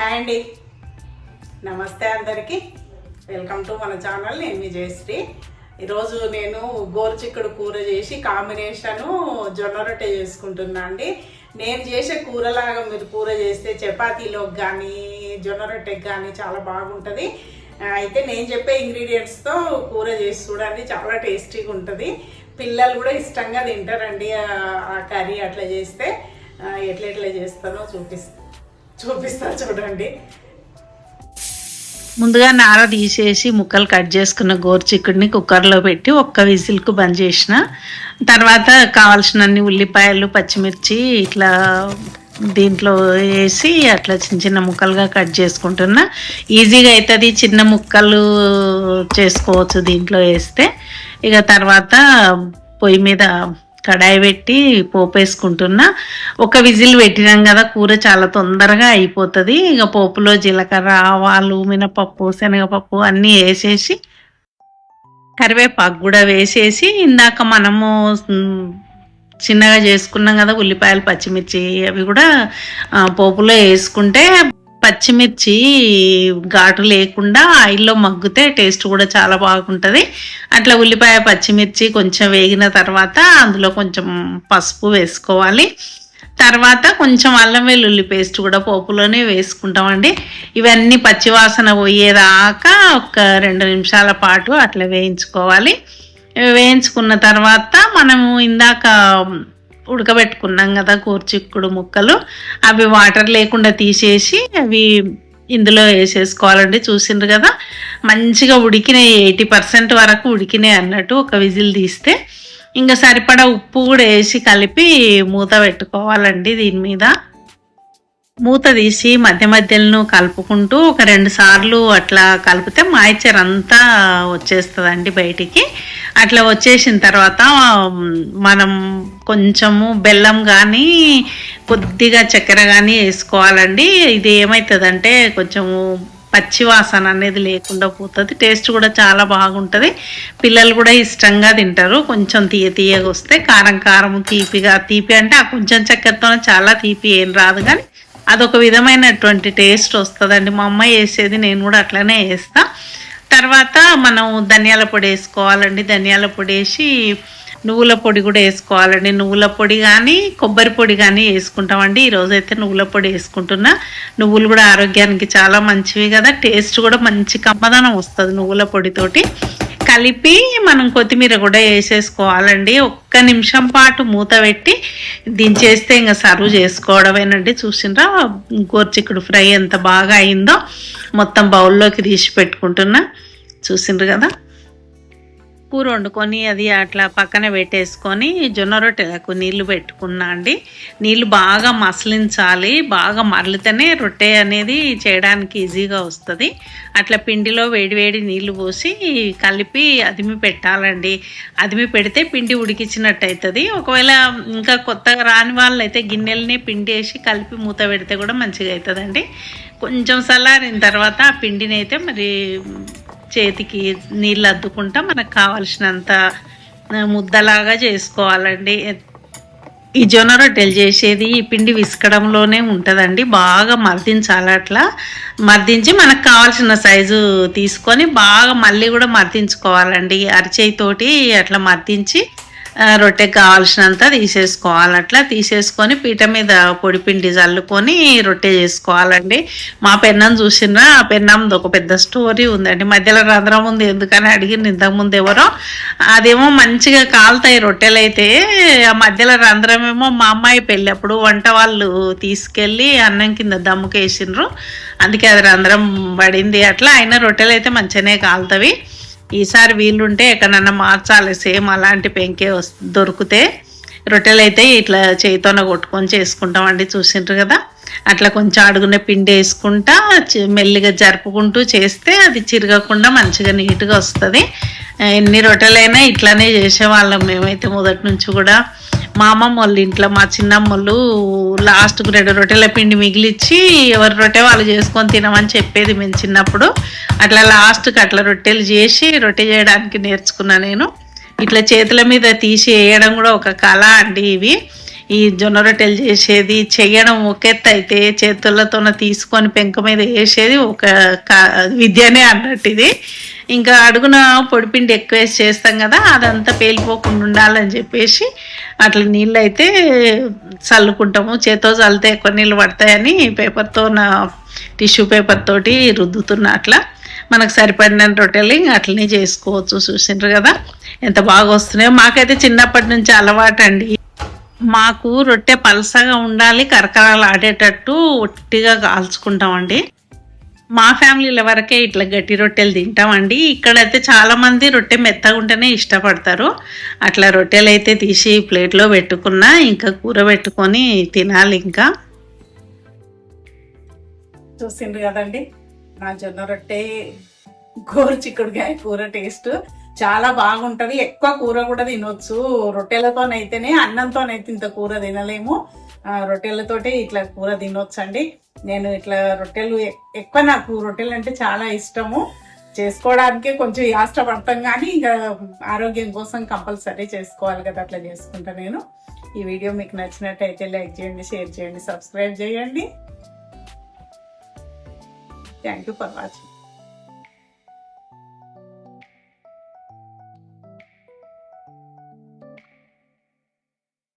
Hi అండి. నమస్తే అందరికీ. వెల్కమ్ టు మన ఛానల్. నేను మీ జయశ్రీ. ఈరోజు నేను గోరుచిక్కుడు కూర చేసి కాంబినేషను జొన్న రొట్టె చేసుకుంటున్నా అండి. నేను చేసే కూరలాగా మీరు కూర చేస్తే చపాతీలోకి కానీ జొన్న రొట్టెకి కానీ చాలా బాగుంటుంది. అయితే నేను చెప్పే ఇంగ్రీడియంట్స్తో కూర చేసి చూడండి చాలా టేస్టీగా ఉంటుంది. పిల్లలు కూడా ఇష్టంగా తింటారండి ఆ- కర్రీ అట్లా చేస్తే. ఎట్లా ఎట్లా చేస్తానో చూపిస్తాను చూపిస్తా చూడండి. ముందుగా నార తీసేసి ముక్కలు కట్ చేసుకున్న గోరుచిక్కుడిని కుక్కర్లో పెట్టి ఒక్క విజిల్కు బంద్ చేసిన. తర్వాత కావాల్సినన్ని ఉల్లిపాయలు పచ్చిమిర్చి ఇట్లా దీంట్లో వేసి అట్లా చిన్న చిన్న ముక్కలుగా కట్ చేసుకుంటున్నా. ఈజీగా అవుతుంది చిన్న ముక్కలు చేసుకోవచ్చు దీంట్లో వేస్తే. ఇక తర్వాత పొయ్యి మీద కడాయి పెట్టి పోపు వేసుకుంటున్నా ఒక విజిల్ పెట్టినాం కదా కూర చాలా తొందరగా అయిపోతుంది. ఇక పోపులో జీలకర్ర ఆవాలు మినపప్పు శనగపప్పు అన్నీ వేసేసి కరివేపాకు కూడా వేసేసి ఇందాక మనము చిన్నగా చేసుకున్నాం కదా ఉల్లిపాయలు పచ్చిమిర్చి అవి కూడా పోపులో వేసుకుంటే పచ్చిమిర్చి ఘాటు లేకుండా ఆయిల్లో మగ్గితే టేస్ట్ కూడా చాలా బాగుంటుంది. అట్లా ఉల్లిపాయ పచ్చిమిర్చి కొంచెం వేగిన తర్వాత అందులో కొంచెం పసుపు వేసుకోవాలి. తర్వాత కొంచెం అల్లం వెల్లుల్లి పేస్ట్ కూడా పోపులోనే వేసుకుంటామండి. ఇవన్నీ పచ్చివాసన పోయేదాకా ఒక రెండు నిమిషాల పాటు అట్లా వేయించుకోవాలి. వేయించుకున్న తర్వాత మనము ఇందాక ఉడకబెట్టుకున్నాం కదా కూర్చిక్కుడు ముక్కలు. అవి వాటర్ లేకుండా తీసేసి అవి ఇందులో వేసేసుకోవాలండి. చూసిండ్రు కదా మంచిగా ఉడికినాయి ఎయిటీ పర్సెంట్ వరకు ఉడికినాయి అన్నట్టు ఒక విజిల్ తీస్తే. ఇంకా సరిపడా ఉప్పు కూడా వేసి కలిపి మూత పెట్టుకోవాలండి దీని మీద. మూత తీసి మధ్య మధ్యలో కలుపుకుంటూ ఒక రెండు సార్లు అట్లా కలిపితే మాయిచర్ అంతా వచ్చేస్తుందండి బయటికి. అట్లా వచ్చేసిన తర్వాత మనం కొంచెము బెల్లం కానీ కొద్దిగా చక్కెర కానీ వేసుకోవాలండి. ఇది ఏమవుతుందంటే కొంచెము పచ్చి వాసన అనేది లేకుండా పోతుంది. టేస్ట్ కూడా చాలా బాగుంటుంది. పిల్లలు కూడా ఇష్టంగా తింటారు. కొంచెం తీయ తీయగా వస్తే కారం కారం తీపిగా తీపి అంటే ఆ కొంచెం చక్కెరతోనే చాలా తీపి ఏం రాదు కానీ అదొక విధమైనటువంటి టేస్ట్ వస్తుందండి. మా అమ్మ వేసేది నేను కూడా అట్లనే వేస్తాను తర్వాత మనం ధనియాల పొడి వేసుకోవాలండి. ధనియాల పొడి వేసి నువ్వుల పొడి కూడా వేసుకోవాలండి. నువ్వుల పొడి కానీ కొబ్బరి పొడి కానీ వేసుకుంటామండి. ఈరోజైతే నువ్వుల పొడి వేసుకుంటున్నా. నువ్వులు కూడా ఆరోగ్యానికి చాలా మంచివి కదా. టేస్ట్ కూడా మంచి కమ్మదనం వస్తుంది నువ్వుల పొడితోటి కలిపి మనం కొత్తిమీర కూడా వేసేసుకోవాలండి. ఒక్క నిమిషం పాటు మూత పెట్టి దించేస్తే ఇంకా సర్వ్ చేసుకోవడమేనండి. చూసినరా గోర్చిక్కుడు ఫ్రై ఎంత బాగా అయిందో మొత్తం బౌల్లోకి తీసి పెట్టుకుంటున్నా. చూసిండ్రు కదా? కూర వండుకొని అది అట్లా పక్కన పెట్టేసుకొని జొన్న రొట్టెలకు నీళ్ళు పెట్టుకున్నా అండి. నీళ్ళు బాగా మసలించాలి. బాగా మరలితేనే రొట్టె అనేది చేయడానికి ఈజీగా వస్తుంది. అట్లా పిండిలో వేడివేడి నీళ్ళు పోసి కలిపి అదిమి పెట్టాలండి. అదిమి పెడితే పిండి ఉడికించినట్టు అవుతుంది ఒకవేళ ఇంకా కొత్తగా రాని వాళ్ళు అయితే గిన్నెలని పిండి వేసి కలిపి మూత పెడితే కూడా మంచిగా అవుతుందండి కొంచెం చల్లారిన తర్వాత ఆ పిండిని అయితే మరి చేతికి నీళ్ళు అద్దుకుంటా మనకు కావాల్సినంత ముద్దలాగా చేసుకోవాలండి. ఈ జొన్న రొట్టెలు చేసేది ఈ పిండి విసకడంలోనే ఉంటుందండి. బాగా మర్దించాలి అట్లా. మర్దించి మనకు కావాల్సిన సైజు తీసుకొని బాగా మళ్ళీ కూడా మర్దించుకోవాలండి. అరిచేయితోటి అట్లా మర్దించి రొట్టె రొట్టెకి కావాల్సినంత తీసేసుకోవాలి. అట్లా తీసేసుకొని పీట మీద పొడి పిండి చల్లుకొని రొట్టె చేసుకోవాలండి. మా పెన్నం చూసినా ఆ పెన్నంది ఒక పెద్ద స్టోరీ ఉందండి. మధ్యలో రంధ్రం ఉంది ఎందుకని అడిగింది ఇంతకుముందు ఎవరో. అదేమో మంచిగా కాలుతాయి రొట్టెలు అయితే ఆ మధ్యలో రంధ్రం ఏమో మా అమ్మాయి పెళ్ళి అప్పుడు వంట వాళ్ళు తీసుకెళ్ళి అన్నం కింద దమ్ముకేసిండ్రు. అందుకే అది రంధ్రం పడింది. అట్లా అయినా రొట్టెలు అయితే మంచిగానే కాలుతవి. ఈసారి వీలుంటే ఎక్కడన్నా మార్చాలి. సేమ్ అలాంటి పెంకే దొరికితే రొట్టెలు అయితే ఇట్లా చేతితోన కొట్టుకొని చేసుకుంటామండి చూసిండ్రు కదా? అట్లా కొంచెం అడుగున పిండి వేసుకుంటా మెల్లిగా జరుపుకుంటూ చేస్తే అది చిరగకుండా మంచిగా నీట్గా వస్తుంది. ఎన్ని రొట్టెలైనా ఇట్లానే చేసేవాళ్ళం. మేమైతే మొదటి నుంచి కూడా మా అమ్మమ్మ వాళ్ళ ఇంట్లో మా చిన్నమ్మలు లాస్ట్కు రెండు రొట్టెల పిండి మిగిలిచ్చి ఎవరి రొట్టె వాళ్ళు చేసుకొని తినమని చెప్పేది మేము చిన్నప్పుడు. అట్లా లాస్ట్కి అట్లా రొట్టెలు చేసి రొట్టె చేయడానికి నేర్చుకున్నా నేను. ఇట్లా చేతుల మీద తీసి వేయడం కూడా ఒక కళ అండి ఇవి. ఈ జొన్న రొట్టెలు చేసేది చేయడం ఒక అయితే చేతులతోన తీసుకొని పెంక మీద వేసేది ఒక క విద్యనే అన్నట్టు ఇది. ఇంకా అడుగున పొడిపిండి ఎక్కువ వేసి చేస్తాం కదా అదంతా పేలిపోకుండా ఉండాలని చెప్పేసి అట్లా నీళ్ళు అయితే చల్లుకుంటాము. చేతో చల్లితే ఎక్కువ నీళ్ళు పడతాయని పేపర్తో నా టిష్యూ పేపర్ తోటి రుద్దుతున్నా అట్లా. మనకు సరిపడిన రొట్టెలు ఇంకా అట్లనే చేసుకోవచ్చు చూసిండ్రు కదా. ఎంత బాగా వస్తున్నాయో. మాకైతే చిన్నప్పటి నుంచి అలవాటు అండి మాకు రొట్టె పలసగా ఉండాలి కరకరాలు ఆడేటట్టు ఒట్టిగా కాల్చుకుంటామండి. మా ఫ్యామిలీల వరకే ఇట్లా గట్టి రొట్టెలు తింటామండి. ఇక్కడైతే చాలామంది రొట్టె మెత్తగా ఉంటేనే ఇష్టపడతారు. అట్లా రొట్టెలు అయితే తీసి ప్లేట్లో పెట్టుకున్నా ఇంకా కూర పెట్టుకొని తినాలి ఇంకా. చూసిండ్రు కదండి నా జొన్న రొట్టె గోరు చిక్కుడుకాయ కూర టేస్ట్ చాలా బాగుంటది. ఎక్కువ కూర కూడా తినొచ్చు. రొట్టెలతోనైతేనే అన్నంతోనైతే ఇంత కూర తినలేము. రొట్టెలతోటే ఇట్లా కూర తినొచ్చండి. నేను ఇట్లా రొట్టెలు ఎక్కువ నాకు రొట్టెలు అంటే చాలా ఇష్టము. చేసుకోవడానికే కొంచెం ఇష్టపడతాం కానీ ఇంకా ఆరోగ్యం కోసం కంపల్సరీ చేసుకోవాలి కదా అట్లా చేసుకుంటా నేను. ఈ వీడియో మీకు నచ్చినట్టయితే లైక్ చేయండి షేర్ చేయండి సబ్స్క్రైబ్ చేయండి. Thank you for watching